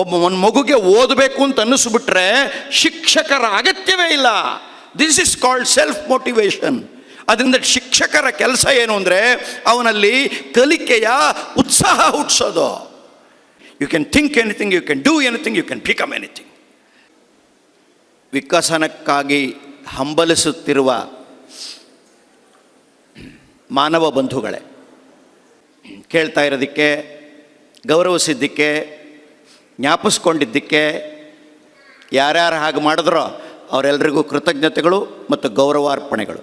ಒಬ್ಬ ಒಂದು ಮಗುಗೆ ಓದಬೇಕು ಅಂತ ಅನ್ನಿಸ್ಬಿಟ್ರೆ ಶಿಕ್ಷಕರ ಅಗತ್ಯವೇ ಇಲ್ಲ. This is called self motivation ಅದರಿಂದ ಶಿಕ್ಷಕರ ಕೆಲಸ ಏನು ಅಂದರೆ ಅವನಲ್ಲಿ ಕಲಿಕೆಯ ಉತ್ಸಾಹ ಹುಟ್ಟಿಸೋದು you can think anything you can do anything you can become anything ವಿಕಸನಕ್ಕಾಗಿ ಹಂಬಲಿಸುತ್ತಿರುವ ಮಾನವ ಬಂಧುಗಳೇ, ಕೇಳ್ತಾ ಇರೋದಕ್ಕೆ, ಗೌರವಿಸಿದ್ದಕ್ಕೆ ಜ್ಞಾಪಿಸ್ಕೊಂಡಿದ್ದಕ್ಕೆ ಯಾರ್ಯಾರು ಹಾಗೆ ಮಾಡಿದ್ರೋ ಅವರೆಲ್ಲರಿಗೂ ಕೃತಜ್ಞತೆಗಳು ಮತ್ತು ಗೌರವಾರ್ಪಣೆಗಳು.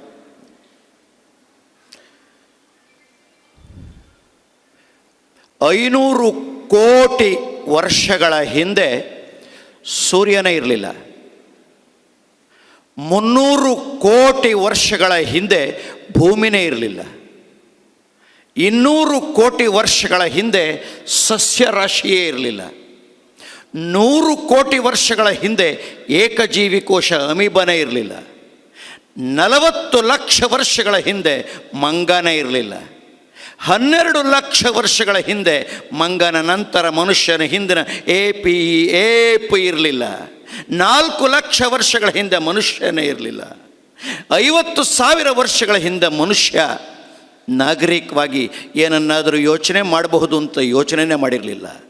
ಐನೂರು ಕೋಟಿ ವರ್ಷಗಳ ಹಿಂದೆ ಸೂರ್ಯನೇ ಇರಲಿಲ್ಲ. ಮುನ್ನೂರು ಕೋಟಿ ವರ್ಷಗಳ ಹಿಂದೆ ಭೂಮಿನೇ ಇರಲಿಲ್ಲ. ಇನ್ನೂರು ಕೋಟಿ ವರ್ಷಗಳ ಹಿಂದೆ ಸಸ್ಯರಾಶಿಯೇ ಇರಲಿಲ್ಲ. ನೂರು ಕೋಟಿ ವರ್ಷಗಳ ಹಿಂದೆ ಏಕಜೀವಿ ಕೋಶ ಅಮೀಬನೇ ಇರಲಿಲ್ಲ. ನಲವತ್ತು ಲಕ್ಷ ವರ್ಷಗಳ ಹಿಂದೆ ಮಂಗನ ಇರಲಿಲ್ಲ. ಹನ್ನೆರಡು ಲಕ್ಷ ವರ್ಷಗಳ ಹಿಂದೆ ಮಂಗನ ನಂತರ ಮನುಷ್ಯನ ಹಿಂದಿನ ಎ ಪಿ ಏಪ್ ಇರಲಿಲ್ಲ. ನಾಲ್ಕು ಲಕ್ಷ ವರ್ಷಗಳ ಹಿಂದೆ ಮನುಷ್ಯನೇ ಇರಲಿಲ್ಲ. ಐವತ್ತು ಸಾವಿರ ವರ್ಷಗಳ ಹಿಂದೆ ಮನುಷ್ಯ ನಾಗರಿಕವಾಗಿ ಏನನ್ನಾದರೂ ಯೋಚನೆ ಮಾಡಬಹುದು ಅಂತ ಯೋಚನೆನೇ ಮಾಡಿರಲಿಲ್ಲ.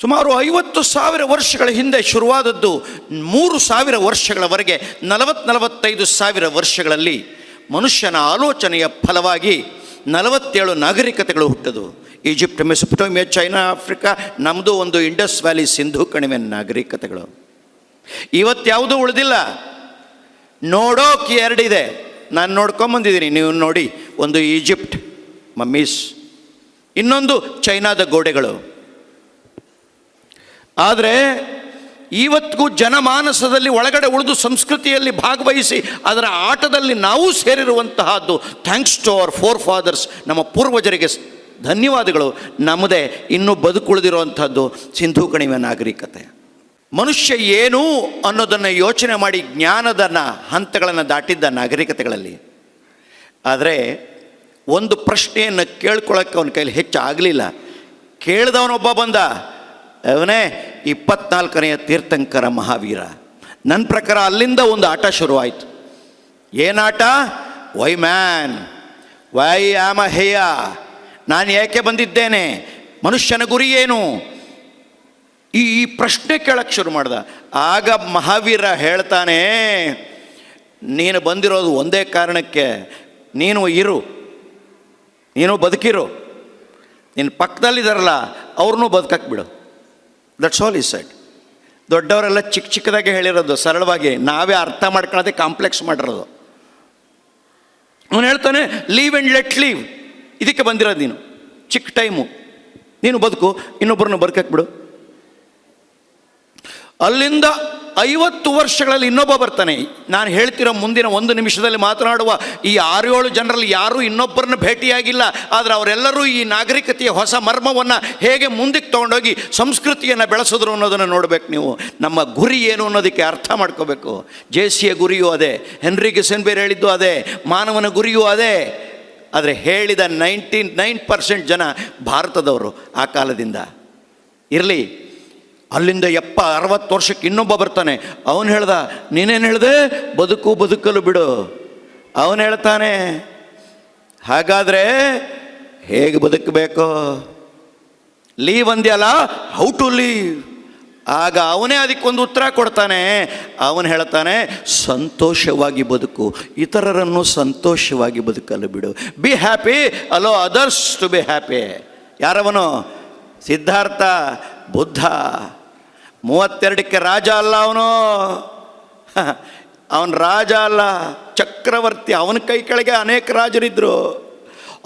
ಸುಮಾರು ಐವತ್ತು ಸಾವಿರ ವರ್ಷಗಳ ಹಿಂದೆ ಶುರುವಾದದ್ದು ಮೂರು ಸಾವಿರ ವರ್ಷಗಳವರೆಗೆ ನಲವತ್ತು ನಲವತ್ತೈದು ಸಾವಿರ ವರ್ಷಗಳಲ್ಲಿ ಮನುಷ್ಯನ ಆಲೋಚನೆಯ ಫಲವಾಗಿ ನಲವತ್ತೇಳು ನಾಗರಿಕತೆಗಳು ಹುಟ್ಟದು ಈಜಿಪ್ಟ್, ಮೆಸೊಪಟೋಮಿಯಾ, ಚೈನಾ, ಆಫ್ರಿಕಾ ನಮ್ಮದು ಒಂದು ಇಂಡಸ್ ವ್ಯಾಲಿ ಸಿಂಧು ಕಣಿವೆ ನಾಗರಿಕತೆಗಳು. ಇವತ್ತು ಯಾವುದೂ ಉಳಿದಿಲ್ಲ. ನೋಡೋಕೆ ಎರಡಿದೆ. ನಾನು ನೋಡ್ಕೊಂಬಂದಿದ್ದೀನಿ ನೀವು ನೋಡಿ, ಒಂದು ಈಜಿಪ್ಟ್ ಮಮ್ಮೀಸ್, ಇನ್ನೊಂದು ಚೈನಾದ ಗೋಡೆಗಳು. ಆದರೆ ಇವತ್ತಿಗೂ ಜನಮಾನಸದಲ್ಲಿ ಒಳಗಡೆ ಉಳಿದು ಸಂಸ್ಕೃತಿಯಲ್ಲಿ ಭಾಗವಹಿಸಿ ಅದರ ಆಟದಲ್ಲಿ ನಾವು ಸೇರಿರುವಂತಹದ್ದು thanks to our forefathers ನಮ್ಮ ಪೂರ್ವಜರಿಗೆ ಧನ್ಯವಾದಗಳು. ನಮ್ಮದೇ ಇನ್ನೂ ಬದುಕುಳಿದಿರುವಂಥದ್ದು ಸಿಂಧೂ ಕಣಿವೆ ನಾಗರಿಕತೆ. ಮನುಷ್ಯ ಏನು ಅನ್ನೋದನ್ನು ಯೋಚನೆ ಮಾಡಿ ಜ್ಞಾನದನ್ನ, ಹಂತಗಳನ್ನು ದಾಟಿದ್ದ ನಾಗರಿಕತೆಗಳಲ್ಲಿ. ಆದರೆ ಒಂದು ಪ್ರಶ್ನೆಯನ್ನು ಕೇಳ್ಕೊಳ್ಳೋಕ್ಕೆ ಅವನ ಕೈಲಿ ಹೆಚ್ಚು ಆಗಲಿಲ್ಲ ಕೇಳಿದವನೊಬ್ಬ ಬಂದ ಅವನೇ ಇಪ್ಪತ್ನಾಲ್ಕನೆಯ ತೀರ್ಥಂಕರ ಮಹಾವೀರ. ನನ್ನ ಪ್ರಕಾರ ಅಲ್ಲಿಂದ ಒಂದು ಆಟ ಶುರುವಾಯಿತು. ಏನಾಟ ವೈ ಮ್ಯಾನ್, ವೈ ಆಮ ಹೇಯ. ನಾನು ಏಕೆ ಬಂದಿದ್ದೇನೆ? ಮನುಷ್ಯನ ಗುರಿ ಏನು? ಈ ಪ್ರಶ್ನೆ ಕೇಳಕ್ಕೆ ಶುರು ಮಾಡ್ದ. ಆಗ ಮಹಾವೀರ ಹೇಳ್ತಾನೆ, ನೀನು ಬಂದಿರೋದು ಒಂದೇ ಕಾರಣಕ್ಕೆ. ನೀನು ಇರು. ನೀನು ಬದುಕಿರು. ನಿನ್ನ ಪಕ್ಕದಲ್ಲಿದ್ದಾರಲ್ಲ ಅವ್ರನ್ನೂ ಬದುಕಕ್ಕೆ ಬಿಡು. ದಟ್ಸ್ ಆಲ್ ಈ ಸೈಡ್ ದೊಡ್ಡವರೆಲ್ಲ ಚಿಕ್ಕ ಚಿಕ್ಕದಾಗಿ ಹೇಳಿರೋದು, ಸರಳವಾಗಿ. ನಾವೇ ಅರ್ಥ ಮಾಡ್ಕೊಳ್ಳೋದೇ ಕಾಂಪ್ಲೆಕ್ಸ್ ಮಾಡಿರೋದು. ಅವನು ಹೇಳ್ತಾನೆ ಲೀವ್ ಆ್ಯಂಡ್ ಲೆಟ್ ಲೀವ್ ಇದಕ್ಕೆ ಬಂದಿರೋದು ನೀನು. ಚಿಕ್ಕ ಟೈಮು ನೀನು ಬದುಕು, ಇನ್ನೊಬ್ಬರನ್ನ ಬದುಕಕ್ಕೆ ಬಿಡು. ಅಲ್ಲಿಂದ ಐವತ್ತು ವರ್ಷಗಳಲ್ಲಿ ಇನ್ನೊಬ್ಬ ಬರ್ತಾನೆ. ನಾನು ಹೇಳ್ತಿರೋ ಮುಂದಿನ ಒಂದು ನಿಮಿಷದಲ್ಲಿ ಮಾತನಾಡುವ ಈ ಆರು ಏಳು ಜನರಲ್ಲಿ ಯಾರೂ ಇನ್ನೊಬ್ಬರನ್ನ ಭೇಟಿಯಾಗಿಲ್ಲ. ಆದರೆ ಅವರೆಲ್ಲರೂ ಈ ನಾಗರಿಕತೆಯ ಹೊಸ ಮರ್ಮವನ್ನು ಹೇಗೆ ಮುಂದಕ್ಕೆ ತೊಗೊಂಡೋಗಿ ಸಂಸ್ಕೃತಿಯನ್ನು ಬೆಳೆಸಿದ್ರು ಅನ್ನೋದನ್ನು ನೋಡಬೇಕು ನೀವು. ನಮ್ಮ ಗುರಿ ಏನು ಅನ್ನೋದಕ್ಕೆ ಅರ್ಥ ಮಾಡ್ಕೋಬೇಕು. ಜೆ ಸಿಯ ಗುರಿಯೂ ಅದೇ ಹೆನ್ರಿ ಗಿಸನ್ಬೇರ್ ಹೇಳಿದ್ದು ಅದೇ, ಮಾನವನ ಗುರಿಯೂ ಅದೇ. ಆದರೆ ಹೇಳಿದ ನೈಂಟಿ ನೈನ್ ಪರ್ಸೆಂಟ್ ಜನ ಭಾರತದವರು ಆ ಕಾಲದಿಂದ. ಇರಲಿ ಅಲ್ಲಿಂದ ಎಪ್ಪ ಅರವತ್ತು ವರ್ಷಕ್ಕೆ ಇನ್ನೊಬ್ಬ ಬರ್ತಾನೆ. ಅವನು ಹೇಳ್ದ, ನೀನೇನು ಹೇಳ್ದೆ? ಬದುಕು ಬದುಕಲು ಬಿಡು. ಅವನು ಹೇಳ್ತಾನೆ, ಹಾಗಾದರೆ ಹೇಗೆ ಬದುಕಬೇಕು? ಲೀವ್ ಅಂದ್ಯಲ್ಲ ಹೌ ಟು ಲೀವ್ ಆಗ ಅವನೇ ಅದಕ್ಕೊಂದು ಉತ್ತರ ಕೊಡ್ತಾನೆ. ಅವನು ಹೇಳ್ತಾನೆ, ಸಂತೋಷವಾಗಿ ಬದುಕು. ಇತರರನ್ನು ಸಂತೋಷವಾಗಿ ಬದುಕಲು ಬಿಡು. Be happy allow others to be happy ಯಾರವನು? Siddhartha, Buddha. ಮೂವತ್ತೆರಡಕ್ಕೆ ರಾಜ ಅಲ್ಲ ಅವನು. ಅವನು ರಾಜ ಅಲ್ಲ, ಚಕ್ರವರ್ತಿ. ಅವನ ಕೈ ಕೆಳಗೆ ಅನೇಕ ರಾಜರಿದ್ದರು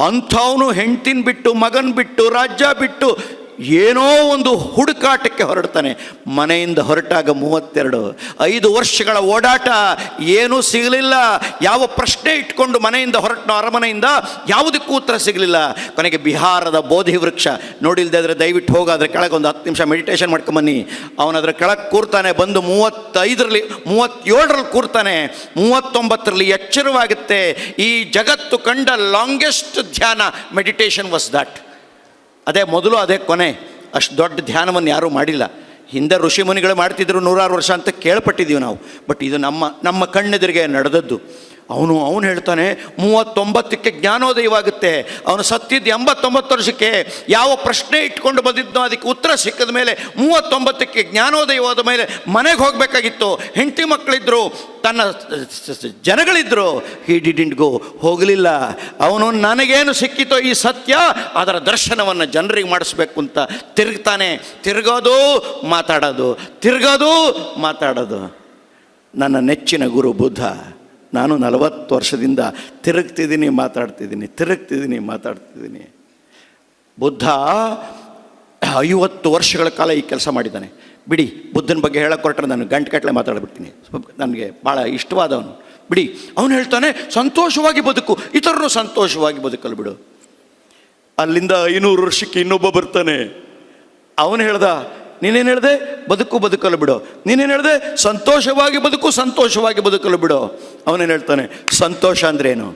ಅಂಥವನು ಹೆಂಡ್ತಿನ ಬಿಟ್ಟು, ಮಗನ ಬಿಟ್ಟು, ರಾಜ್ಯ ಬಿಟ್ಟು ಏನೋ ಒಂದು ಹುಡುಕಾಟಕ್ಕೆ ಹೊರಡ್ತಾನೆ. ಮನೆಯಿಂದ ಹೊರಟಾಗ ಮೂವತ್ತೆರಡು. ಐದು ವರ್ಷಗಳ ಓಡಾಟ, ಏನೂ ಸಿಗಲಿಲ್ಲ. ಯಾವ ಪ್ರಶ್ನೆ ಇಟ್ಕೊಂಡು ಮನೆಯಿಂದ ಹೊರಟನೋ ಅರಮನೆಯಿಂದ ಯಾವುದಕ್ಕೂ ಉತ್ತರ ಸಿಗಲಿಲ್ಲ. ಕೊನೆಗೆ ಬಿಹಾರದ ಬೋಧಿ ವೃಕ್ಷ. ನೋಡಿಲ್ದೇ ಆದರೆ ದಯವಿಟ್ಟು ಹೋಗಾದ್ರೆ ಕೆಳಗೆ ಒಂದು ಹತ್ತು ನಿಮಿಷ ಮೆಡಿಟೇಷನ್ ಮಾಡ್ಕೊಂಬನ್ನಿ. ಅವನದ್ರ ಕೆಳಗೆ ಕೂರ್ತಾನೆ, ಬಂದು ಮೂವತ್ತೈದರಲ್ಲಿ, ಮೂವತ್ತೇಳರಲ್ಲಿ ಕೂರ್ತಾನೆ. ಮೂವತ್ತೊಂಬತ್ತರಲ್ಲಿ ಎಚ್ಚರವಾಗುತ್ತೆ. ಈ ಜಗತ್ತು ಕಂಡ ಲಾಂಗೆಸ್ಟ್ ಧ್ಯಾನ ಮೆಡಿಟೇಷನ್ ವಾಸ್ ದಟ್ ಅದೇ ಮೊದಲು ಅದೇ ಕೊನೆ. ಅಷ್ಟು ದೊಡ್ಡ ಧ್ಯಾನವನ್ನು ಯಾರೂ ಮಾಡಿಲ್ಲ. ಹಿಂದೆ ಋಷಿ ಮುನಿಗಳು ಮಾಡ್ತಿದ್ರು ನೂರಾರು ವರ್ಷ ಅಂತ ಕೇಳ್ಪಟ್ಟಿದ್ದೀವಿ ನಾವು. ಬಟ್ ಇದು ನಮ್ಮ ನಮ್ಮ ಕಣ್ಣೆದುರಿಗೆ ನಡೆದದ್ದು. ಅವನು ಅವನು ಹೇಳ್ತಾನೆ, ಮೂವತ್ತೊಂಬತ್ತಕ್ಕೆ ಜ್ಞಾನೋದಯವಾಗುತ್ತೆ. ಅವನು ಸತ್ತಿದ್ದು ಎಂಬತ್ತೊಂಬತ್ತು ವರ್ಷಕ್ಕೆ ಯಾವ ಪ್ರಶ್ನೆ ಇಟ್ಕೊಂಡು ಬಂದಿದ್ದನೋ ಅದಕ್ಕೆ ಉತ್ತರ ಸಿಕ್ಕಿದ ಮೇಲೆ ಮೂವತ್ತೊಂಬತ್ತಕ್ಕೆ ಜ್ಞಾನೋದಯವಾದ ಮೇಲೆ ಮನೆಗೆ ಹೋಗಬೇಕಾಗಿತ್ತು. ಹೆಂಡತಿ ಮಕ್ಕಳಿದ್ದರು ತನ್ನ ಜನಗಳಿದ್ರು ಹಿ ಡಿಡಿಂಟ್ ಗೋ ಹೋಗಲಿಲ್ಲ. ಅವನು, ನನಗೇನು ಸಿಕ್ಕಿತೋ ಈ ಸತ್ಯ, ಅದರ ದರ್ಶನವನ್ನು ಜನರಿಗೆ ಮಾಡಿಸ್ಬೇಕು ಅಂತ ತಿರುಗ್ತಾನೆ. ತಿರುಗೋದು, ಮಾತಾಡೋದು. ತಿರುಗೋದು, ಮಾತಾಡೋದು. ನನ್ನ ನೆಚ್ಚಿನ ಗುರು ಬುದ್ಧ. ನಾನು ನಲವತ್ತು ವರ್ಷದಿಂದ ತಿರುಗ್ತಿದ್ದೀನಿ, ಮಾತಾಡ್ತಿದ್ದೀನಿ ತಿರುಗ್ತಿದ್ದೀನಿ, ಮಾತಾಡ್ತಿದ್ದೀನಿ. ಬುದ್ಧ ಐವತ್ತು ವರ್ಷಗಳ ಕಾಲ ಈ ಕೆಲಸ ಮಾಡಿದ್ದಾನೆ. ಬಿಡಿ, ಬುದ್ಧನ ಬಗ್ಗೆ ಹೇಳಕ್ಕೆ ಹೊರಟ್ರೆ ನಾನು ಗಂಟೆಗಟ್ಟಲೆ ಮಾತಾಡ್ಬಿಡ್ತೀನಿ. ನನಗೆ ಭಾಳ ಇಷ್ಟವಾದವನು. ಬಿಡಿ, ಅವನು ಹೇಳ್ತಾನೆ, ಸಂತೋಷವಾಗಿ ಬದುಕು ಇತರರು ಸಂತೋಷವಾಗಿ ಬದುಕಲು ಬಿಡು. ಅಲ್ಲಿಂದ ಐನೂರು ವರ್ಷಕ್ಕೆ ಇನ್ನೊಬ್ಬ ಬರ್ತಾನೆ. ಅವನು ಹೇಳ್ದ ನೀನೇನು ಹೇಳ್ದೆ? ಬದುಕು ಬದುಕಲು ಬಿಡು. ನೀನೇನು ಹೇಳ್ದೆ? ಸಂತೋಷವಾಗಿ ಬದುಕು, ಸಂತೋಷವಾಗಿ ಬದುಕಲು ಬಿಡು. ಅವನೇನು ಹೇಳ್ತಾನೆ? ಸಂತೋಷ ಅಂದ್ರೇನು?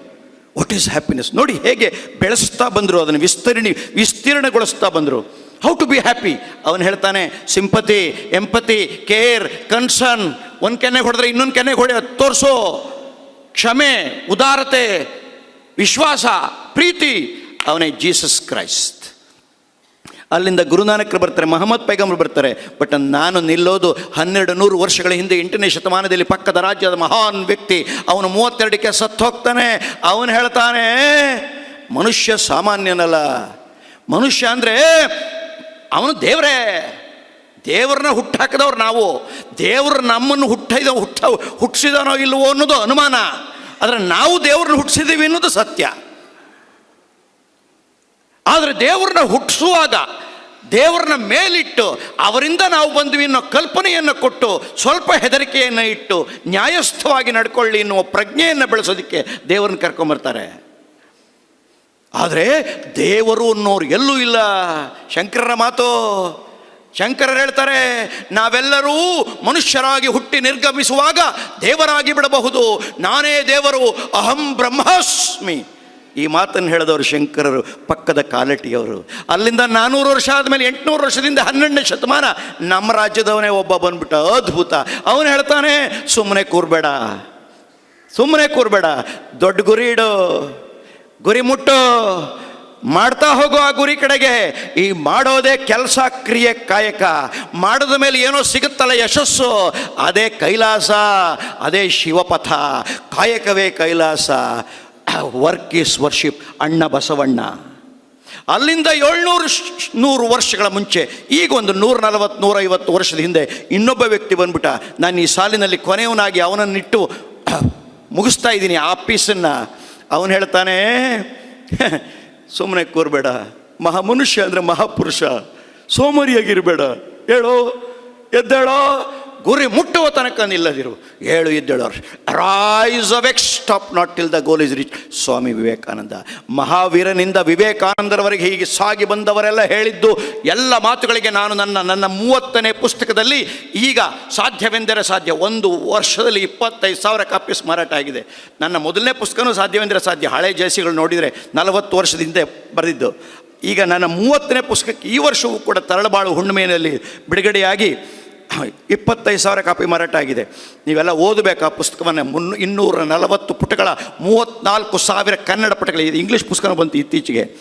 ವಾಟ್ ಈಸ್ ಹ್ಯಾಪಿನೆಸ್ ನೋಡಿ ಹೇಗೆ ಬೆಳೆಸ್ತಾ ಬಂದರು, ಅದನ್ನು ವಿಸ್ತರಣೆ, ವಿಸ್ತೀರ್ಣಗೊಳಿಸ್ತಾ ಬಂದರು. ಹೌ ಟು ಬಿ ಹ್ಯಾಪಿ ಅವನು ಹೇಳ್ತಾನೆ ಸಿಂಪತಿ ಎಂಪತಿ ಕೇರ್ ಕನ್ಸರ್ನ್ ಒಂದು ಕೆನೆಗೆ ಹೊಡೆದ್ರೆ ಇನ್ನೊಂದು ಕೆನೆಗೆ ಹೊಡೆ, ತೋರಿಸೋ. ಕ್ಷಮೆ, ಉದಾರತೆ, ವಿಶ್ವಾಸ, ಪ್ರೀತಿ. ಅವನೇ ಜೀಸಸ್ ಕ್ರೈಸ್ಟ್ ಅಲ್ಲಿಂದ ಗುರುನಾನಕರು ಬರ್ತಾರೆ, ಮಹಮ್ಮದ್ ಪೈಗಂಬರು ಬರ್ತಾರೆ. ಬಟ್ ನಾನು ನಿಲ್ಲೋದು ಹನ್ನೆರಡು ನೂರು ವರ್ಷಗಳ ಹಿಂದೆ ಎಂಟನೇ ಶತಮಾನದಲ್ಲಿ ಪಕ್ಕದ ರಾಜ್ಯದ ಮಹಾನ್ ವ್ಯಕ್ತಿ. ಅವನು ಮೂವತ್ತೆರಡಕ್ಕೆ ಸತ್ತು ಹೋಗ್ತಾನೆ ಅವನು ಹೇಳ್ತಾನೆ, ಮನುಷ್ಯ ಸಾಮಾನ್ಯನಲ್ಲ. ಮನುಷ್ಯ ಅಂದರೆ ಅವನು ದೇವರೇ. ದೇವ್ರನ್ನ ಹುಟ್ಟಾಕಿದವ್ರು ನಾವು. ದೇವರು ನಮ್ಮನ್ನು ಹುಟ್ಟಿದ ಹುಟ್ಟ ಹುಟ್ಸಿದನೋ ಇಲ್ಲವೋ ಅನ್ನೋದು ಅನುಮಾನ. ಆದರೆ ನಾವು ದೇವ್ರನ್ನ ಹುಟ್ಟಿಸಿದ್ದೀವಿ ಅನ್ನೋದು ಸತ್ಯ. ಆದರೆ ದೇವ್ರನ್ನ ಹುಟ್ಟಿಸುವಾಗ ದೇವ್ರನ್ನ ಮೇಲಿಟ್ಟು ಅವರಿಂದ ನಾವು ಬಂದ್ವಿ ಅನ್ನೋ ಕಲ್ಪನೆಯನ್ನು ಕೊಟ್ಟು ಸ್ವಲ್ಪ ಹೆದರಿಕೆಯನ್ನು ಇಟ್ಟು ನ್ಯಾಯಸ್ಥವಾಗಿ ನಡ್ಕೊಳ್ಳಿ ಎನ್ನುವ ಪ್ರಜ್ಞೆಯನ್ನು ಬೆಳೆಸೋದಕ್ಕೆ ದೇವರನ್ನ ಕರ್ಕೊಂಬರ್ತಾರೆ ಆದರೆ ದೇವರು ಅನ್ನೋರು ಎಲ್ಲೂ ಇಲ್ಲ. ಶಂಕರರ ಮಾತು ಶಂಕರರು ಹೇಳ್ತಾರೆ, ನಾವೆಲ್ಲರೂ ಮನುಷ್ಯರಾಗಿ ಹುಟ್ಟಿ ನಿರ್ಗಮಿಸುವಾಗ ದೇವರಾಗಿ ಬಿಡಬಹುದು. ನಾನೇ ದೇವರು, ಅಹಂ ಬ್ರಹ್ಮಾಸ್ಮಿ. ಈ ಮಾತನ್ನು ಹೇಳಿದವರು ಶಂಕರರು, ಪಕ್ಕದ ಕಾಲಟಿಯವರು. ಅಲ್ಲಿಂದ ನಾನ್ನೂರು ವರ್ಷ ಆದಮೇಲೆ ಎಂಟುನೂರು ವರ್ಷದಿಂದ ಹನ್ನೆರಡನೇ ಶತಮಾನ ನಮ್ಮ ರಾಜ್ಯದವನೇ ಒಬ್ಬ ಬಂದ್ಬಿಟ್ಟ ಅದ್ಭುತ. ಅವನು ಹೇಳ್ತಾನೆ ಸುಮ್ಮನೆ ಕೂರ್ಬೇಡ ಸುಮ್ಮನೆ ಕೂರ್ಬೇಡ, ದೊಡ್ಡ ಗುರಿ ಇಡು, ಗುರಿ ಮುಟ್ಟು, ಮಾಡ್ತಾ ಹೋಗೋ ಆ ಗುರಿ ಕಡೆಗೆ. ಈ ಮಾಡೋದೇ ಕೆಲಸ ಕ್ರಿಯೆ ಕಾಯಕ. ಮಾಡಿದ ಮೇಲೆ ಏನೋ ಸಿಗುತ್ತಲ್ಲ ಯಶಸ್ಸು, ಅದೇ ಕೈಲಾಸ, ಅದೇ ಶಿವಪಥ. ಕಾಯಕವೇ ಕೈಲಾಸ ವರ್ಕ್ ಈಸ್ ವರ್ಷಿಪ್ ಅಣ್ಣ ಬಸವಣ್ಣ. ಅಲ್ಲಿಂದ ಏಳ್ನೂರು ನೂರು ವರ್ಷಗಳ ಮುಂಚೆ, ಈಗ ಒಂದು ನೂರ ನಲವತ್ತು ನೂರೈವತ್ತು ವರ್ಷದ ಹಿಂದೆ ಇನ್ನೊಬ್ಬ ವ್ಯಕ್ತಿ ಬಂದ್ಬಿಟ್ಟ. ನಾನು ಈ ಸಾಲಿನಲ್ಲಿ ಕೊನೆಯವನಾಗಿ ಅವನನ್ನಿಟ್ಟು ಮುಗಿಸ್ತಾ ಇದ್ದೀನಿ, ಆ ಪೀಸನ್ನು. ಅವನು ಹೇಳ್ತಾನೆ ಸುಮ್ಮನೆ ಕೂರಬೇಡ. ಮಹಾಮನುಷ್ಯ ಅಂದರೆ ಮಹಾಪುರುಷ. ಸೋಮರಿಯಾಗಿರಬೇಡ. ಹೇಳೋ, ಎದ್ದೇಳೋ ಗುರಿ ಮುಟ್ಟುವ ತನಕ ನಿಲ್ಲದಿರು. ಏಳು ಎದ್ದೇಳೋ rise awake stop not till the goal is reach Swami Vivekananda, ಮಹಾವೀರನಿಂದ ವಿವೇಕಾನಂದರವರೆಗೆ ಹೀಗೆ ಸಾಗಿ ಬಂದವರೆಲ್ಲ ಹೇಳಿದ್ದು ಎಲ್ಲ ಮಾತುಗಳಿಗೆ ನಾನು ನನ್ನ ನನ್ನ ಮೂವತ್ತನೇ ಪುಸ್ತಕದಲ್ಲಿ ಈಗ ಸಾಧ್ಯವೆಂದರೆ ಸಾಧ್ಯ ಒಂದು ವರ್ಷದಲ್ಲಿ ಇಪ್ಪತ್ತೈದು ಸಾವಿರ ಕಾಪೀಸ್ ಮಾರಾಟ ಆಗಿದೆ. ನನ್ನ ಮೊದಲನೇ ಪುಸ್ತಕನೂ ಸಾಧ್ಯವೆಂದರೆ ಸಾಧ್ಯ. ಹಳೆ ಜಯಸಿಗಳು ನೋಡಿದರೆ ನಲವತ್ತು ವರ್ಷದಿಂದ ಬರೆದಿದ್ದು. ಈಗ ನನ್ನ ಮೂವತ್ತನೇ ಪುಸ್ತಕಕ್ಕೆ ಈ ವರ್ಷವೂ ಕೂಡ ತರಳಬಾಳು ಹುಣ್ಣಿಮೆಯಲ್ಲಿ ಬಿಡುಗಡೆಯಾಗಿ ಇಪ್ಪತ್ತೈದು ಸಾವಿರ ಕಾಪಿ ಮಾರಾಟ ಆಗಿದೆ ನೀವೆಲ್ಲ ಓದಬೇಕು ಆ ಪುಸ್ತಕವನ್ನು? ಮುನ್ನೂ ಇನ್ನೂರ ನಲವತ್ತು ಪುಟಗಳ ಮೂವತ್ತ್ನಾಲ್ಕು ಸಾವಿರ ಕನ್ನಡ ಪುಟಗಳು. ಇದು ಇಂಗ್ಲೀಷ್ ಪುಸ್ತಕ ಬಂತು ಇತ್ತೀಚೆಗೆ.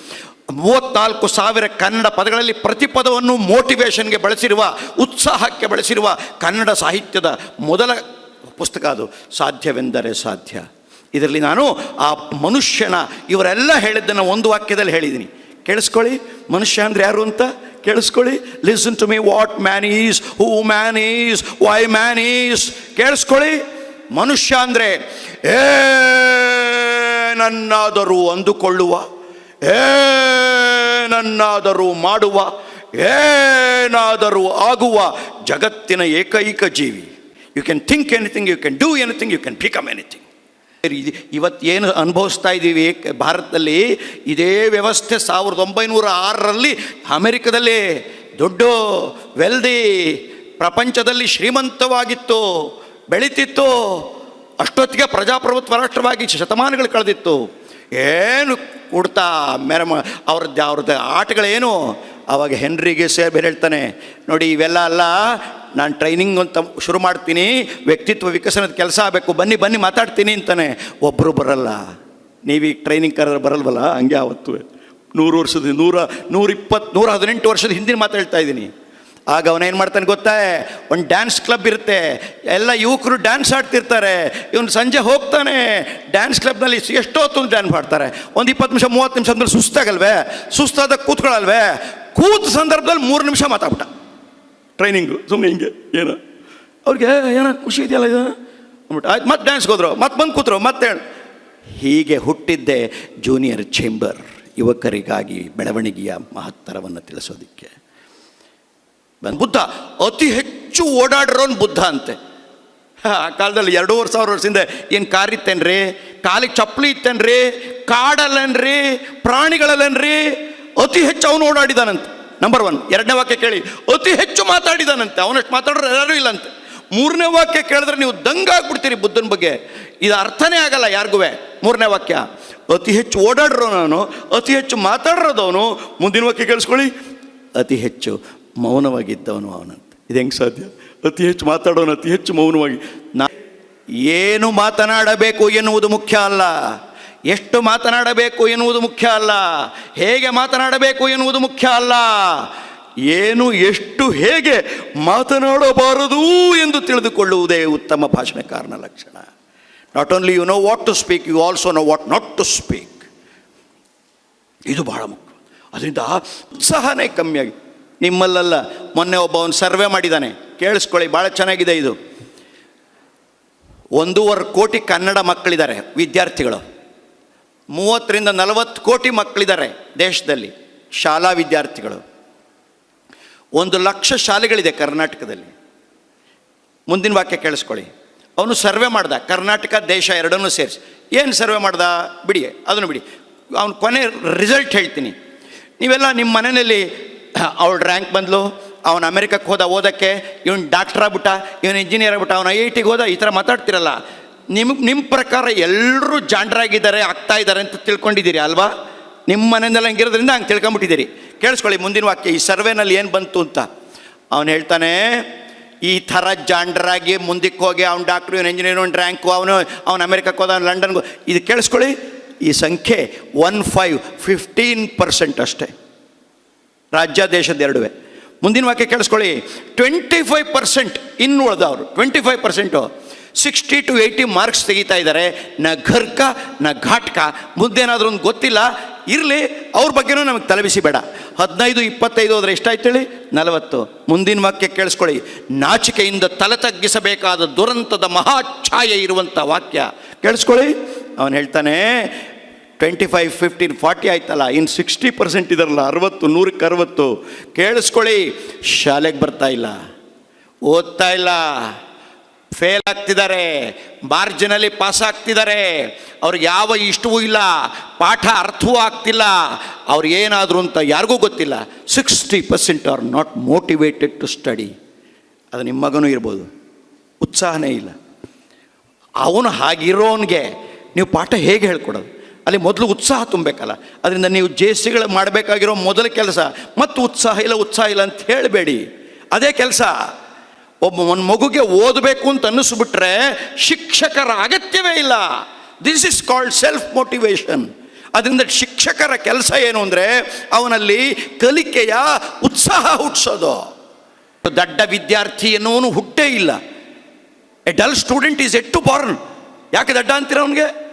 ಮೂವತ್ತ್ನಾಲ್ಕು ಸಾವಿರ ಕನ್ನಡ ಪದಗಳಲ್ಲಿ ಪ್ರತಿ ಪದವನ್ನು ಮೋಟಿವೇಶನ್ಗೆ ಬಳಸಿರುವ, ಉತ್ಸಾಹಕ್ಕೆ ಬಳಸಿರುವ ಕನ್ನಡ ಸಾಹಿತ್ಯದ ಮೊದಲ ಪುಸ್ತಕ ಅದು. ಸಾಧ್ಯವೆಂದರೆ ಸಾಧ್ಯ. ಇದರಲ್ಲಿ ನಾನು ಆ ಮನುಷ್ಯನ ಇವರೆಲ್ಲ ಹೇಳಿದ್ದನ್ನು ಒಂದು ವಾಕ್ಯದಲ್ಲಿ ಹೇಳಿದ್ದೀನಿ. ಕೇಳಿಸ್ಕೊಳ್ಳಿ. ಮನುಷ್ಯ ಅಂದರೆ ಯಾರು ಅಂತ? ಕೇಳಿಸ್ಕೊಳ್ಳಿ. Listen to me what man is who man is why man is ಕೇಳಿಸ್ಕೊಳ್ಳಿ. ಮನುಷ್ಯ ಅಂದರೆ ಏನನ್ನಾದರೂ ಅಂದುಕೊಳ್ಳುವ ಏನನ್ನಾದರೂ ಮಾಡುವ ಏನಾದರೂ ಆಗುವ ಜಗತ್ತಿನ ಏಕೈಕ ಜೀವಿ. You can think anything you can do anything you can become anything ಇವತ್ತು ಏನು ಅನುಭವಿಸ್ತಾ ಇದ್ದೀವಿ? ಭಾರತದಲ್ಲಿ ಇದೇ ವ್ಯವಸ್ಥೆ ಸಾವಿರದ ಒಂಬೈನೂರ ಆರರಲ್ಲಿ ಅಮೆರಿಕದಲ್ಲಿ ದೊಡ್ಡ ವೆಲ್ದಿ ಪ್ರಪಂಚದಲ್ಲಿ ಶ್ರೀಮಂತವಾಗಿತ್ತು, ಬೆಳೀತಿತ್ತು. ಅಷ್ಟೊತ್ತಿಗೆ ಪ್ರಜಾಪ್ರಭುತ್ವ ರಾಷ್ಟ್ರವಾಗಿ ಶತಮಾನಗಳು ಕಳೆದಿತ್ತು. ಏನು ಕೊಡ್ತಾ ಮೆರಮ ಅವ್ರದ್ದು ಅವ್ರದ್ದು ಆಟಗಳೇನು? ಆವಾಗ ಹೆನ್ರಿಗೆ ಸೇರ್ ಹೇಳ್ತಾನೆ, ನೋಡಿ, ಇವೆಲ್ಲ ಅಲ್ಲ, ನಾನು ಟ್ರೈನಿಂಗ್ ಅಂತ ಶುರು ಮಾಡ್ತೀನಿ, ವ್ಯಕ್ತಿತ್ವ ವಿಕಸನದ ಕೆಲಸ ಆಗಬೇಕು, ಬನ್ನಿ ಬನ್ನಿ ಮಾತಾಡ್ತೀನಿ ಅಂತಾನೆ. ಒಬ್ಬರು ಬರಲ್ಲ. ನೀವೀಗ ಟ್ರೈನಿಂಗ್ ಕರೆದ್ರೆ ಬರಲ್ವಲ್ಲ? ಹಂಗೆ ಆವತ್ತು. ನೂರು ವರ್ಷದ ನೂರ ನೂರಿಪ್ಪತ್ತು ನೂರ ಹದಿನೆಂಟು ವರ್ಷದ ಹಿಂದಿನ ಮಾತಾಡ್ತಾ ಇದ್ದೀನಿ. ಆಗ ಅವನೇನು ಮಾಡ್ತಾನೆ ಗೊತ್ತಾ? ಒಂದು ಡ್ಯಾನ್ಸ್ ಕ್ಲಬ್ ಇರುತ್ತೆ. ಎಲ್ಲ ಯುವಕರು ಡ್ಯಾನ್ಸ್ ಆಡ್ತಿರ್ತಾರೆ. ಇವನು ಸಂಜೆ ಹೋಗ್ತಾನೆ. ಡ್ಯಾನ್ಸ್ ಕ್ಲಬ್ನಲ್ಲಿ ಎಷ್ಟೋ ಹೊತ್ತು ಡ್ಯಾನ್ಸ್ ಮಾಡ್ತಾರೆ? ಒಂದು ಇಪ್ಪತ್ತು ನಿಮಿಷ, ಮೂವತ್ತು ನಿಮಿಷ ಅಂದ್ರೆ ಸುಸ್ತಾಗಲ್ವೇ? ಸುಸ್ತಾದಾಗ ಕೂತ್ಕೊಳ್ಳಲ್ವೇ ಕೂತ ಸಂದರ್ಭದಲ್ಲಿ ಮೂರು ನಿಮಿಷ ಮಾತಾಡ್ಬಿಟ್ಟ. ಟ್ರೈನಿಂಗು ಸುಮ್ಮನೆ ಹಿಂಗೆ, ಏನು? ಅವ್ರಿಗೆ ಏನೋ ಖುಷಿ ಇದೆಯಲ್ಲ ಇದು? ಅಂದ್ಬಿಟ್ಟು, ಆಯ್ತು, ಮತ್ತೆ ಡ್ಯಾನ್ಸ್ಗೆ ಹೋದ್ರು. ಮತ್ತೆ ಬಂದು ಕೂತ್ರು, ಮತ್ತೆ ಹೀಗೆ ಹುಟ್ಟಿದ್ದೆ ಜೂನಿಯರ್ ಚೇಂಬರ್ ಯುವಕರಿಗಾಗಿ ಬೆಳವಣಿಗೆಯ ಮಹತ್ತರವನ್ನು ತಿಳಿಸೋದಕ್ಕೆ. ಬುದ್ಧ ಅತಿ ಹೆಚ್ಚು ಓಡಾಡಿರೋನು ಬುದ್ಧ ಅಂತೆ. ಆ ಕಾಲದಲ್ಲಿ ಎರಡೂವರೆ ಸಾವಿರ ವರ್ಷದಿಂದ ಏನು ಕಾರ್ ಇತ್ತೇನ್ರಿ ಕಾಲಿಗೆ ಚಪ್ಪಲಿ ಇತ್ತೇನ್ರಿ? ಕಾಡಲ್ಲೇನ್ರಿ? ಪ್ರಾಣಿಗಳಲ್ಲೇನ್ರಿ? ಅತಿ ಹೆಚ್ಚು ಅವನು ಓಡಾಡಿದಾನಂತೆ. ನಂಬರ್ ಒನ್ ಎರಡನೇ ವಾಕ್ಯ ಕೇಳಿ. ಅತಿ ಹೆಚ್ಚು ಮಾತಾಡಿದಾನಂತೆ. ಅವನಷ್ಟು ಮಾತಾಡೋರು ಯಾರೂ ಇಲ್ಲಂತೆ. ಮೂರನೇ ವಾಕ್ಯ ಕೇಳಿದ್ರೆ ನೀವು ದಂಗಾಗ್ಬಿಡ್ತೀರಿ ಬುದ್ಧನ ಬಗ್ಗೆ. ಇದು ಅರ್ಥನೇ ಆಗಲ್ಲ ಯಾರಿಗೂ ಮೂರನೇ ವಾಕ್ಯ. ಅತಿ ಹೆಚ್ಚು ಓಡಾಡ್ರೋ ನಾನು ಅತಿ ಹೆಚ್ಚು ಮಾತಾಡಿರೋದವನು. ಮುಂದಿನ ವಾಕ್ಯ ಕೇಳಿಸ್ಕೊಳ್ಳಿ. ಅತಿ ಹೆಚ್ಚು ಮೌನವಾಗಿದ್ದವನು ಅವನಂತ. ಇದು ಹೆಂಗೆ ಸಾಧ್ಯ? ಅತಿ ಹೆಚ್ಚು ಮಾತಾಡೋನು ಅತಿ ಹೆಚ್ಚು ಮೌನವಾಗಿ. ನಾ ಏನು ಮಾತನಾಡಬೇಕು ಎನ್ನುವುದು ಮುಖ್ಯ ಅಲ್ಲ. ಎಷ್ಟು ಮಾತನಾಡಬೇಕು ಎನ್ನುವುದು ಮುಖ್ಯ ಅಲ್ಲ. ಹೇಗೆ ಮಾತನಾಡಬೇಕು ಎನ್ನುವುದು ಮುಖ್ಯ ಅಲ್ಲ. ಏನು ಎಷ್ಟು ಹೇಗೆ ಮಾತನಾಡಬಾರದು ಎಂದು ತಿಳಿದುಕೊಳ್ಳುವುದೇ ಉತ್ತಮ ಭಾಷಣಕಾರನ ಲಕ್ಷಣ. Not only you know what to speak you also know what not to speak ಇದು ಬಹಳ ಮುಖ್ಯ. ಅದರಿಂದ ಉತ್ಸಾಹನೇ ಕಮ್ಮಿಯಾಗಿ ನಿಮ್ಮಲ್ಲಲ್ಲ. ಮೊನ್ನೆ ಒಬ್ಬ ಅವನು ಸರ್ವೆ ಮಾಡಿದ್ದಾನೆ ಕೇಳಿಸ್ಕೊಳ್ಳಿ, ಭಾಳ ಚೆನ್ನಾಗಿದೆ ಇದು. ಒಂದೂವರೆ ಕೋಟಿ ಕನ್ನಡ ಮಕ್ಕಳಿದ್ದಾರೆ, ವಿದ್ಯಾರ್ಥಿಗಳು. ಮೂವತ್ತರಿಂದ ನಲವತ್ತು ಕೋಟಿ ಮಕ್ಕಳಿದ್ದಾರೆ ದೇಶದಲ್ಲಿ, ಶಾಲಾ ವಿದ್ಯಾರ್ಥಿಗಳು. ಒಂದು ಲಕ್ಷ ಶಾಲೆಗಳಿದೆ ಕರ್ನಾಟಕದಲ್ಲಿ. ಮುಂದಿನ ವಾಕ್ಯ ಕೇಳಿಸ್ಕೊಳ್ಳಿ. ಅವನು ಸರ್ವೆ ಮಾಡ್ದ, ಕರ್ನಾಟಕ, ದೇಶ ಎರಡನ್ನೂ ಸೇರಿಸಿ. ಏನು ಸರ್ವೆ ಮಾಡ್ದ? ಬಿಡಿ, ಅದನ್ನು ಬಿಡಿ. ಅವನು ಕೊನೆ ರಿಸಲ್ಟ್ ಹೇಳ್ತೀನಿ. ನೀವೆಲ್ಲ ನಿಮ್ಮ ಮನೆಯಲ್ಲಿ ಅವಳು ರ್ಯಾಂಕ್ ಬಂದಳು ಅವನು ಅಮೆರಿಕಕ್ಕೆ ಹೋದ ಓದೋಕ್ಕೆ, ಇವನು ಡಾಕ್ಟರ್ ಆಗ್ಬಿಟ್ಟ, ಇವನು ಇಂಜಿನಿಯರ್ ಆಗ್ಬಿಟ್ಟ, ಅವನು ಐ ಐ ಟಿಗೆ ಹೋದ, ಈ ಥರ ಮಾತಾಡ್ತಿರಲ್ಲ. ನಿಮ್ಗೆ ನಿಮ್ಮ ಪ್ರಕಾರ ಎಲ್ಲರೂ ಜಾಂಡ್ರಾಗಿದ್ದಾರೆ, ಆಗ್ತಾ ಇದ್ದಾರೆ ಅಂತ ತಿಳ್ಕೊಂಡಿದ್ದೀರಿ ಅಲ್ವಾ? ನಿಮ್ಮ ಮನೆಯಿಂದೆಲ್ಲ ಹಂಗಿರೋದ್ರಿಂದ ಹಂಗೆ ತಿಳ್ಕೊಂಬಿಟ್ಟಿದ್ದೀರಿ. ಕೇಳಿಸ್ಕೊಳ್ಳಿ ಮುಂದಿನ ವಾಕ್ಯ, ಈ ಸರ್ವೆನಲ್ಲಿ ಏನು ಬಂತು ಅಂತ. ಅವನು ಹೇಳ್ತಾನೆ, ಈ ಥರ ಜಾಂಡ್ರಾಗಿ ಮುಂದಕ್ಕೆ ಹೋಗಿ ಅವ್ನು ಡಾಕ್ಟ್ರು ಇವನು ಇಂಜಿನಿಯರ್ ಒಂದು ರ್ಯಾಂಕು ಅವನು, ಅವ್ನು ಅಮೆರಿಕಕ್ಕೆ ಹೋದ ಲಂಡನ್ಗೂ ಇದು ಕೇಳಿಸ್ಕೊಳ್ಳಿ, ಈ ಸಂಖ್ಯೆ ಒನ್ ಫೈವ್ ಫಿಫ್ಟೀನ್ ಪರ್ಸೆಂಟ್ ಅಷ್ಟೇ. ರಾಜ್ಯ, ದೇಶದ ಎರಡುವೆ. ಮುಂದಿನ ವಾಕ್ಯ ಕೇಳಿಸ್ಕೊಳ್ಳಿ. ಟ್ವೆಂಟಿ ಫೈವ್ ಪರ್ಸೆಂಟ್ ಇನ್ನು ಉಳಿದವರು twenty five percent sixty to eighty marks ತೆಗಿತಾ ಇದ್ದಾರೆ. ನ ಘರ್ಕ ನ ಘಾಟ್ಕ. ಮುಂದೇನಾದ್ರೂ ಒಂದು ಗೊತ್ತಿಲ್ಲ, ಇರಲಿ, ಅವ್ರ ಬಗ್ಗೆನೂ ನಮಗೆ ತಲೆಬಿಸಿ ಬೇಡ. ಹದಿನೈದು, ಇಪ್ಪತ್ತೈದು ಆದರೆ ಎಷ್ಟಾಯ್ತು ಹೇಳಿ? ನಲವತ್ತು. ಮುಂದಿನ ವಾಕ್ಯ ಕೇಳಿಸ್ಕೊಳ್ಳಿ. ನಾಚಿಕೆಯಿಂದ ತಲೆ ತಗ್ಗಿಸಬೇಕಾದ ದುರಂತದ ಮಹಾಛಾಯೆ ಇರುವಂಥ ವಾಕ್ಯ. ಕೇಳಿಸ್ಕೊಳ್ಳಿ. ಅವನು ಹೇಳ್ತಾನೆ ಟ್ವೆಂಟಿ ಫೈವ್ ಫಿಫ್ಟೀನ್ ಫಾರ್ಟಿ ಆಯ್ತಲ್ಲ ಇನ್ನು ಸಿಕ್ಸ್ಟಿ ಪರ್ಸೆಂಟ್ ಇದಾರಲ್ಲ, ಅರವತ್ತು, ನೂರಕ್ಕೆ ಅರವತ್ತು, ಕೇಳಿಸ್ಕೊಳ್ಳಿ, ಶಾಲೆಗೆ ಬರ್ತಾ ಇಲ್ಲ, ಓದ್ತಾ ಇಲ್ಲ ಫೇಲ್ ಆಗ್ತಿದ್ದಾರೆ ಮಾರ್ಜಿನಲ್ಲಿ ಪಾಸ್ ಆಗ್ತಿದ್ದಾರೆ, ಅವ್ರಿಗೆ ಯಾವ ಇಷ್ಟವೂ ಇಲ್ಲ, ಪಾಠ ಅರ್ಥವೂ ಆಗ್ತಿಲ್ಲ, ಅವ್ರು ಏನಾದರೂ ಅಂತ ಯಾರಿಗೂ ಗೊತ್ತಿಲ್ಲ sixty percent are not motivated to study ಅದು ನಿಮ್ಮ ಮಗನೂ ಇರ್ಬೋದು, ಉತ್ಸಾಹನೇ ಇಲ್ಲ. ಅವನು ಹಾಗಿರೋನಿಗೆ, ನೀವು ಪಾಠ ಹೇಗೆ ಹೇಳ್ಕೊಡೋದು? ಅಲ್ಲಿ ಮೊದಲು ಉತ್ಸಾಹ ತುಂಬಬೇಕಲ್ಲ. ಅದರಿಂದ ನೀವು ಜೆ ಸಿಗಳು ಮಾಡಬೇಕಾಗಿರೋ ಮೊದಲ ಕೆಲಸ ಮತ್ತು ಉತ್ಸಾಹ ಇಲ್ಲ ಉತ್ಸಾಹ ಇಲ್ಲ ಅಂತ ಹೇಳಬೇಡಿ. ಅದೇ ಕೆಲಸ. ಒಬ್ಬ ಒಂದು ಮಗುಗೆ ಓದಬೇಕು ಅಂತ ಅನ್ನಿಸ್ಬಿಟ್ರೆ ಶಿಕ್ಷಕರ ಅಗತ್ಯವೇ ಇಲ್ಲ. This is called self motivation ಅದರಿಂದ ಶಿಕ್ಷಕರ ಕೆಲಸ ಏನು ಅಂದರೆ ಅವನಲ್ಲಿ ಕಲಿಕೆಯ ಉತ್ಸಾಹ ಹುಟ್ಟಿಸೋದು. ದಡ್ಡ ವಿದ್ಯಾರ್ಥಿ ಎನ್ನುವನು ಹುಟ್ಟೇ ಇಲ್ಲ. A dull student is yet to born ಯಾಕೆ ದಡ್ಡ ಅಂತೀರ ಅವನಿಗೆ?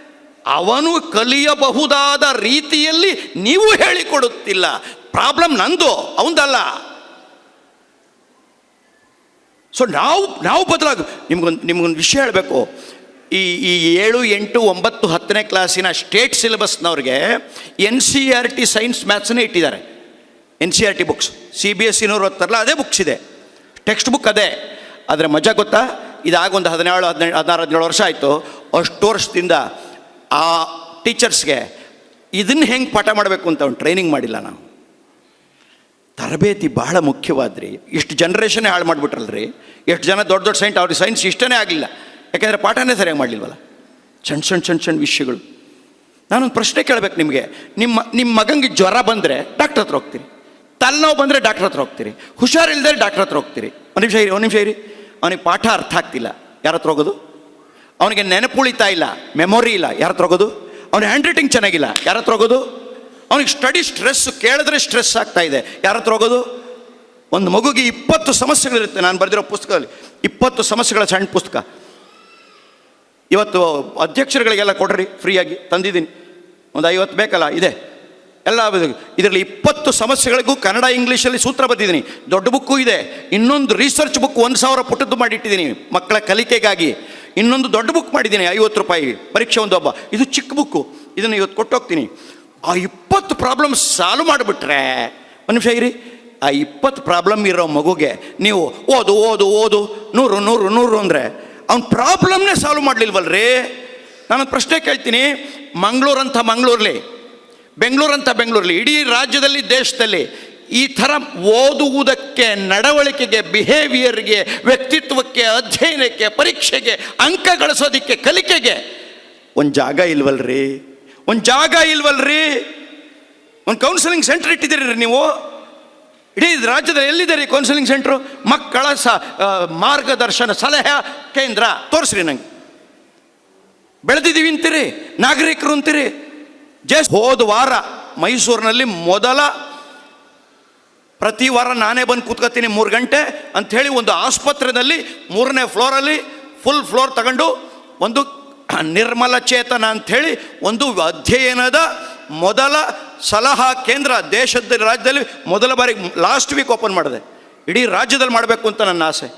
ಅವನು ಕಲಿಯಬಹುದಾದ ರೀತಿಯಲ್ಲಿ ನೀವು ಹೇಳಿಕೊಡುತ್ತಿಲ್ಲ. ಪ್ರಾಬ್ಲಮ್ ನಂದು, ಅವಂದಲ್ಲ. ಸೊ ನಾವು ನಾವು ಬದಲಾಗ, ನಿಮ್ಗೊಂದು ನಿಮ್ಗೊಂದು ವಿಷಯ ಹೇಳಬೇಕು. ಈ ಈ ಏಳು, ಎಂಟು, ಒಂಬತ್ತು, ಹತ್ತನೇ ಕ್ಲಾಸಿನ state ಸಿಲೆಬಸ್ನವ್ರಿಗೆ N C R T science ಮ್ಯಾಥ್ಸನ್ನೇ ಇಟ್ಟಿದ್ದಾರೆ. N C R T books. C B S ಸಿನವ್ರು ಓದ್ತಾರಲ್ಲ ಅದೇ ಬುಕ್ಸ್ ಇದೆ. ಟೆಕ್ಸ್ಟ್ ಬುಕ್ ಅದೇ. ಆದರೆ ಮಜಾ ಗೊತ್ತಾ? ಇದಾಗ ಒಂದು ಹದಿನೇಳು ಹದಿನೇಳು ಹದಿನಾರು, ಹದಿನೇಳು ವರ್ಷ ಆಯಿತು. ಅಷ್ಟು ವರ್ಷದಿಂದ ಆ ಟೀಚರ್ಸ್ಗೆ ಇದನ್ನು ಹೆಂಗೆ ಪಾಠ ಮಾಡಬೇಕು ಅಂತ ಅವ್ನು ಟ್ರೈನಿಂಗ್ ಮಾಡಿಲ್ಲ ನಾವು. ತರಬೇತಿ ಬಹಳ ಮುಖ್ಯವಾದ್ರಿ. ಇಷ್ಟು ಜನ್ರೇಷನೇ ಹಾಳು ಮಾಡಿಬಿಟ್ರಲ್ರಿ. ಎಷ್ಟು ಜನ ದೊಡ್ಡ ದೊಡ್ಡ ಸೈಂಟ್ ಅವ್ರಿಗೆ ಸೈನ್ಸ್ ಇಷ್ಟನೇ ಆಗಲಿಲ್ಲ. ಯಾಕೆಂದರೆ ಪಾಠನೇ ಸರಿಯಾಗಿ ಮಾಡಲಿಲ್ವಲ್ಲ. ಸಣ್ಣ ಸಣ್ಣ ಸಣ್ಣ ಸಣ್ಣ ವಿಷಯಗಳು. ನಾನೊಂದು ಪ್ರಶ್ನೆ ಕೇಳಬೇಕು ನಿಮಗೆ. ನಿಮ್ಮ ನಿಮ್ಮ ಮಗಂಗೆ ಜ್ವರ ಬಂದರೆ ಡಾಕ್ಟ್ರ್ ಹತ್ರ ಹೋಗ್ತೀರಿ. ತಲೆನೋವು ಬಂದರೆ ಡಾಕ್ಟ್ರ್ ಹತ್ರ ಹೋಗ್ತೀರಿ. ಹುಷಾರಿಲ್ಲದೆ ಡಾಕ್ಟ್ರ್ ಹತ್ರ ಹೋಗ್ತೀರಿ. ಒಂದು ನಿಮಿಷ ಇರಿ, ಒಂದು ನಿಮಿಷ ಇರಿ. ಅವನಿಗೆ ಪಾಠ ಅರ್ಥ ಆಗ್ತಿಲ್ಲ. ಯಾರ ಹತ್ರ ಹೋಗೋದು? ಅವನಿಗೆ ನೆನಪುಳಿತಾ ಇಲ್ಲ ಮೆಮೊರಿ ಇಲ್ಲ. ಯಾರ ಹತ್ರ ಹೋಗೋದು? ಅವನ ಹ್ಯಾಂಡ್ ರೈಟಿಂಗ್ ಚೆನ್ನಾಗಿಲ್ಲ. ಯಾರ ಹತ್ರ ಹೋಗೋದು? ಅವನಿಗೆ ಸ್ಟಡಿ ಸ್ಟ್ರೆಸ್ ಕೇಳಿದ್ರೆ ಸ್ಟ್ರೆಸ್ ಆಗ್ತಾ ಇದೆ. ಯಾರ ಹತ್ರ ಹೋಗೋದು? ಒಂದು ಮಗುಗೆ ಇಪ್ಪತ್ತು ಸಮಸ್ಯೆಗಳಿರುತ್ತೆ. ನಾನು ಬರೆದಿರೋ ಪುಸ್ತಕದಲ್ಲಿ ಇಪ್ಪತ್ತು ಸಮಸ್ಯೆಗಳ ಸಣ್ಣ ಪುಸ್ತಕ. ಇವತ್ತು ಅಧ್ಯಕ್ಷರುಗಳಿಗೆಲ್ಲ ಕೊಡ್ರಿ, ಫ್ರೀಯಾಗಿ ತಂದಿದ್ದೀನಿ. ಒಂದು ಐವತ್ತು ಬೇಕಲ್ಲ, ಇದೆ. ಎಲ್ಲ ಇದರಲ್ಲಿ ಇಪ್ಪತ್ತು ಸಮಸ್ಯೆಗಳಿಗೂ ಕನ್ನಡ ಇಂಗ್ಲೀಷಲ್ಲಿ ಸೂತ್ರ ಬರೆದಿದ್ದೀನಿ. ದೊಡ್ಡ ಬುಕ್ಕು ಇದೆ. ಇನ್ನೊಂದು ರಿಸರ್ಚ್ ಬುಕ್ ಒಂದು ಸಾವಿರ ಪುಟದ್ದು ಮಾಡಿಟ್ಟಿದ್ದೀನಿ. ಮಕ್ಕಳ ಕಲಿಕೆಗಾಗಿ. ಇನ್ನೊಂದು ದೊಡ್ಡ ಬುಕ್ ಮಾಡಿದ್ದೀನಿ, ಐವತ್ತು ರೂಪಾಯಿ ಪರೀಕ್ಷೆ ಒಂದು ಹಬ್ಬ. ಇದು ಚಿಕ್ಕ ಬುಕ್ಕು ಇದನ್ನು ಇವತ್ತು ಕೊಟ್ಟೋಗ್ತೀನಿ. ಆ ಇಪ್ಪತ್ತು ಪ್ರಾಬ್ಲಮ್ ಸಾಲ್ವ್ ಮಾಡಿಬಿಟ್ರೆ ನಿಮಿಷ ಇರಿ. ಆ ಇಪ್ಪತ್ತು ಪ್ರಾಬ್ಲಮ್ ಇರೋ ಮಗುಗೆ ನೀವು ಓದು ಓದು ಓದು, ನೂರು ನೂರು ನೂರು ಅಂದರೆ ಅವ್ನ ಪ್ರಾಬ್ಲಮ್ನೇ ಸಾಲ್ವ್ ಮಾಡಲಿಲ್ವಲ್ರಿ? ನಾನು ಪ್ರಶ್ನೆ ಕೇಳ್ತೀನಿ. ಮಂಗಳೂರಂಥ ಮಂಗಳೂರಲ್ಲಿ ಬೆಂಗಳೂರಂಥ ಬೆಂಗಳೂರಲ್ಲಿ ಇಡೀ ರಾಜ್ಯದಲ್ಲಿ, ದೇಶದಲ್ಲಿ ಈ ಥರ ಓದುವುದಕ್ಕೆ, ನಡವಳಿಕೆಗೆ ಬಿಹೇವಿಯರ್ಗೆ ವ್ಯಕ್ತಿತ್ವಕ್ಕೆ, ಅಧ್ಯಯನಕ್ಕೆ, ಪರೀಕ್ಷೆಗೆ, ಅಂಕ ಗಳಿಸೋದಕ್ಕೆ, ಕಲಿಕೆಗೆ ಒಂದು ಜಾಗ ಇಲ್ವಲ್ರಿ? ಒಂದು ಜಾಗ ಇಲ್ವಲ್ರಿ? ಒಂದು ಕೌನ್ಸಿಲಿಂಗ್ ಸೆಂಟರ್ ಇಟ್ಟಿದ್ದೀರಿ ನೀವು? ಇಡೀ ರಾಜ್ಯದ ಎಲ್ಲಿದೆ ರೀ ಕೌನ್ಸಿಲಿಂಗ್ ಸೆಂಟ್ರು ಮಕ್ಕಳ ಸ ಮಾರ್ಗದರ್ಶನ ಸಲಹೆ ಕೇಂದ್ರ ತೋರಿಸ್ರಿ ನಂಗೆ. ಬೆಳೆದಿದ್ದೀವಿ ಅಂತೀರಿ, ನಾಗರಿಕರು ಅಂತೀರಿ. ಜಸ್ಟ್ ಹೋದ ವಾರ ಮೈಸೂರಿನಲ್ಲಿ ಮೊದಲ ಪ್ರತಿ ವಾರ ನಾನೇ ಬಂದು ಕೂತ್ಕೋತೀನಿ ಮೂರು ಗಂಟೆ ಅಂಥೇಳಿ ಒಂದು ಆಸ್ಪತ್ರೆಯಲ್ಲಿ ಮೂರನೇ ಫ್ಲೋರಲ್ಲಿ ಫುಲ್ ಫ್ಲೋರ್ ತಗೊಂಡು ಒಂದು ನಿರ್ಮಲ ಚೇತನ ಅಂಥೇಳಿ ಒಂದು ಅಧ್ಯಯನದ ಮೊದಲ ಸಲಹಾ ಕೇಂದ್ರ ದೇಶದ ರಾಜ್ಯದಲ್ಲಿ ಮೊದಲ ಬಾರಿಗೆ ಲಾಸ್ಟ್ ವೀಕ್ ಓಪನ್ ಮಾಡಿದೆ. ಇಡೀ ರಾಜ್ಯದಲ್ಲಿ ಮಾಡಬೇಕು ಅಂತ ನನ್ನ ಆಸೆ.